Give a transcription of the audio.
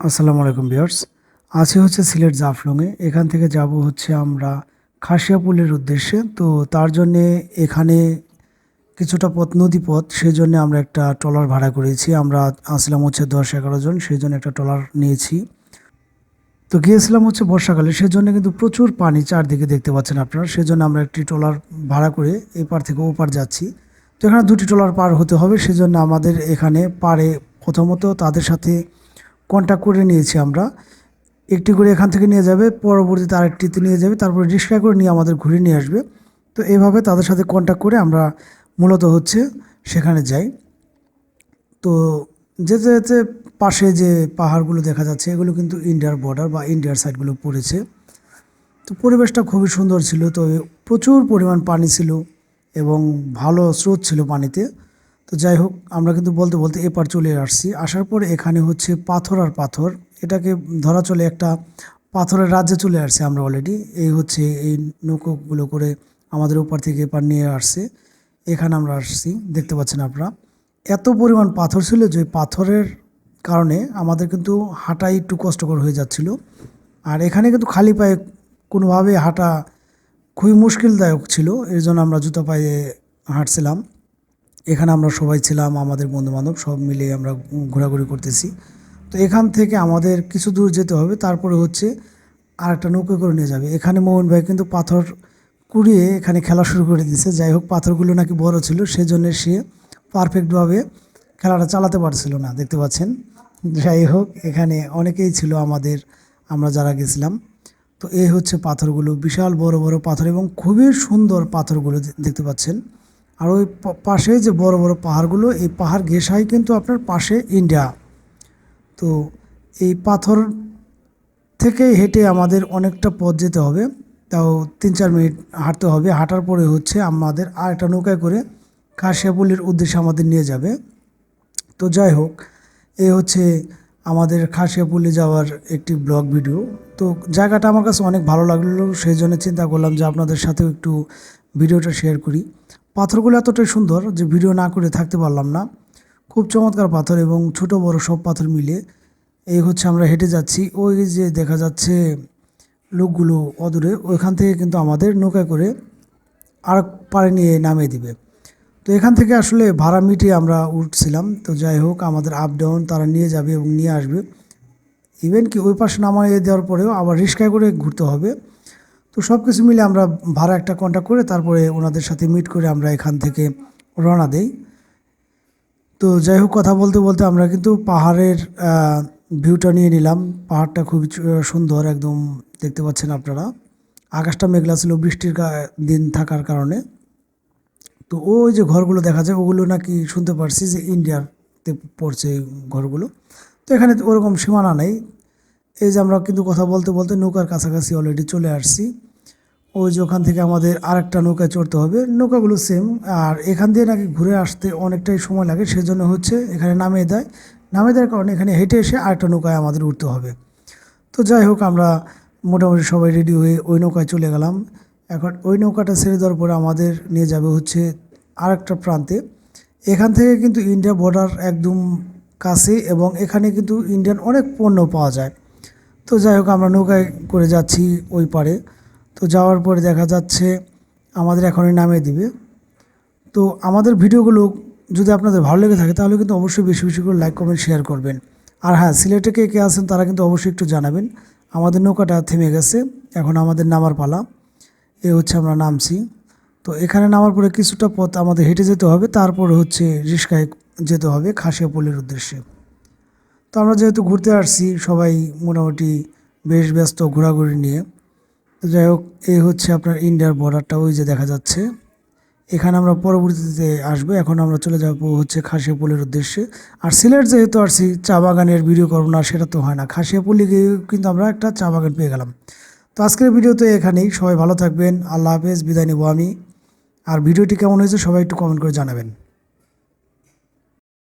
আসসালামু আলাইকুম বিয়ার্স আছি হচ্ছে সিলেট জাফলংয়ে। এখান থেকে যাব হচ্ছে আমরা খাসিয়াপুলের উদ্দেশ্যে। তো তার জন্যে এখানে কিছুটা পথ, নদী পথ সেই জন্য আমরা একটা ট্রলার ভাড়া করেছি। আমরা আসলাম হচ্ছে দশ এগারো জন সেই জন্য একটা ট্রলার নিয়েছি। তো গিয়েছিলাম হচ্ছে বর্ষাকালে, সেজন্য কিন্তু প্রচুর পানি চারদিকে দেখতে পাচ্ছেন আপনারা। সেজন্য আমরা একটি ট্রলার ভাড়া করে এপার থেকে ওপার যাচ্ছি। তো এখানে দুটি ট্রলার পার হতে হবে, সেজন্য আমাদের এখানে পারে প্রথমত তাদের সাথে কন্ট্যাক্ট করে নিয়েছি আমরা। একটি করে এখান থেকে নিয়ে যাবে, পরবর্তীতে আরেকটিতে নিয়ে যাবে, তারপরে রিক্সা করে নিয়ে আমাদের ঘুরে নিয়ে আসবে। তো এভাবে তাদের সাথে কন্ট্যাক্ট করে আমরা মূলত হচ্ছে সেখানে যাই। তো যেতে যেতে পাশে যে পাহাড়গুলো দেখা যাচ্ছে, এগুলো কিন্তু ইন্ডিয়ার বর্ডার বা ইন্ডিয়ার সাইডগুলো পড়েছে। তো পরিবেশটা খুবই সুন্দর ছিল। তো প্রচুর পরিমাণ পানি ছিল এবং ভালো স্রোত ছিল পানিতে। তো যাই হোক, আমরা কিন্তু বলতে বলতে এপার চলে আসছি। আসার পরে এখানে হচ্ছে পাথর আর পাথর। এটাকে ধরা চলে একটা পাথরের রাজ্যে চলে আসছে আমরা অলরেডি এই হচ্ছে এই নৌকোগুলো করে আমাদের ওপার থেকে এপার নিয়ে আসছে। এখানে আমরা আসছি, দেখতে পাচ্ছেন আপনারা। এত পরিমাণ পাথর ছিল যে পাথরের কারণে আমাদের কিন্তু হাঁটাই একটু কষ্টকর হয়ে যাচ্ছিল। আর এখানে কিন্তু খালি পায়ে কোনোভাবে হাঁটা খুবই মুশকিলদায়ক ছিল। এর জন্য আমরা জুতো পায়ে হাঁটছিলাম। এখানে আমরা সবাই ছিলাম, আমাদের বন্ধুবান্ধব, সব মিলে আমরা ঘোরাঘুরি করতেছি। তো এখান থেকে আমাদের কিছু দূর যেতে হবে, তারপরে হচ্ছে আর একটা নৌকো করে নিয়ে যাবে। এখানে মোহন ভাই কিন্তু পাথর কুড়িয়ে এখানে খেলা শুরু করে দিয়েছে। যাই হোক, পাথরগুলো নাকি বড় ছিল, সেজন্য সে পারফেক্টভাবে খেলাটা চালাতে পারছিল না, দেখতে পাচ্ছেন? যাই হোক, এখানে অনেকেই ছিল আমাদের, আমরা যারা গেছিলাম। তো এই হচ্ছে পাথরগুলো, বিশাল বড় বড় পাথর এবং খুবই সুন্দর পাথরগুলো দেখতে পাচ্ছেন? আর ওই পাশে যে বড় বড় পাহাড়গুলো, এই পাহাড় ঘেঁষাই কিন্তু আপনার পাশে ইন্ডিয়া। তো এই পাথর থেকে হেঁটে আমাদের অনেকটা পথ যেতে হবে। তাও তিন চার মিনিট হাঁটতে হবে। হাঁটার পরে হচ্ছে আমাদের আর একটা নৌকায় করে কাশিয়াপল্লির উদ্দেশ্যে আমাদের নিয়ে যাবে। তো যাই হোক, এ হচ্ছে আমাদের খাসিয়াপল্লি যাওয়ার একটি ব্লগ ভিডিও। তো জায়গাটা আমার কাছে অনেক ভালো লাগল, সেই জন্য চিন্তা করলাম যে আপনাদের সাথেও একটু ভিডিওটা শেয়ার করি। পাথরগুলো এতটাই সুন্দর যে ভিডিও না করে থাকতে পারলাম না। খুব চমৎকার পাথর এবং ছোট বড় সব পাথর মিলে এই হচ্ছে আমরা হেঁটে যাচ্ছি। ওই যে দেখা যাচ্ছে লোকগুলো অদূরে, ওইখান থেকে কিন্তু আমাদের নৌকায় করে আর পাড়ে নিয়ে নামিয়ে দিবে। তো এখান থেকে আসলে ভাড়া মিটিয়ে আমরা উঠছিলাম। তো যাই হোক, আমাদের আপ ডাউন তারা নিয়ে যাবে এবং নিয়ে আসবে। ইভেন কি ওই পাশে নামাইয়ে দেওয়ার পরেও আবার রিক্সায় করে ঘুরতে হবে। তো সব কিছু মিলে আমরা ভাড়া একটা কন্ট্যাক্ট করে তারপরে ওনাদের সাথে মিট করে আমরা এখান থেকে রওনা দেই। তো যাই হোক, কথা বলতে বলতে আমরা কিন্তু পাহাড়ের ভিউটা নিয়ে নিলাম। পাহাড়টা খুবই চ- সুন্দর একদম, দেখতে পাচ্ছেন আপনারা। আকাশটা মেঘলা ছিল, বৃষ্টির দিন থাকার কারণে। তো ওই যে ঘরগুলো দেখা যায়, ওগুলো নাকি শুনতে পারছি যে ইন্ডিয়াতে পড়ছে ঘরগুলো। তো এখানে ওরকম সীমানা নেই। এই যে আমরা কিন্তু কথা বলতে বলতে নৌকার কাছাকাছি অলরেডি চলে আসছি। ওই যে ওখান থেকে আমাদের আরেকটা নৌকায় চড়তে হবে। নৌকাগুলো সেম আর এখান দিয়ে নাকি ঘুরে আসতে অনেকটাই সময় লাগে, সেজন্য হচ্ছে এখানে নামিয়ে দেয়। নামিয়ে দেওয়ার কারণে এখানে হেঁটে এসে আরেকটা নৌকায় আমাদের উঠতে হবে। তো যাই হোক, আমরা মোটামুটি সবাই রেডি হয়ে ওই নৌকায় চলে গেলাম। এখন ওই নৌকাটা ছেড়ে দেওয়ার পরে আমাদের নিয়ে যাবে হচ্ছে আরেকটা প্রান্তে। এখান থেকে কিন্তু ইন্ডিয়া বর্ডার একদম কাছে এবং এখানে কিন্তু ইন্ডিয়ান অনেক পণ্য পাওয়া যায়। তো যাই হোক, আমরা নৌকায় করে যাচ্ছি ওই পারে তো যাওয়ার পরে দেখা যাচ্ছে আমাদের এখনই নামিয়ে দিবে। তো আমাদের ভিডিওগুলো যদি আপনাদের ভালো লেগে থাকে, তাহলে কিন্তু অবশ্যই বেশি বেশি করে লাইক কমেন্ট শেয়ার করবেন। আর হ্যাঁ সিলেটে কে কে আছেন তারা কিন্তু অবশ্যই একটু জানাবেন। আমাদের নৌকাটা থেমে গেছে, এখন আমাদের নামার পালা। এ হচ্ছে আমরা নামছি। তো এখানে নামার পরে কিছুটা পথ আমাদের হেঁটে যেতে হবে, তারপরে হচ্ছে রিস্কায় যেতে হবে খাসিয়াপল্লির উদ্দেশ্যে। তো আমরা যেহেতু ঘুরতে আসছি, সবাই মোটামুটি বেশ ব্যস্ত ঘোরাঘুরি নিয়ে। তো যাই হোক এই হচ্ছে আপনার ইন্ডিয়ার বর্ডারটা, ওই যে দেখা যাচ্ছে। এখানে আমরা পরবর্তীতে আসব। এখন আমরা চলে যাব হচ্ছে খাসিয়াপল্লির উদ্দেশ্যে। আর সিলেট যেহেতু আসছি, চা বাগানের ভিডিও করব না, সেটা তো হয় না। খাসিয়াপল্লি কিন্তু আমরা একটা চা বাগান পেয়ে গেলাম। তো আজকের ভিডিওতে এখানেই। সবাই ভালো থাকবেন। আল্লাহ হাফেজ। বিদায় নেব আমি। আর ভিডিওটি কেমন হয়েছে, সবাই একটু কমেন্ট করে জানাবেন।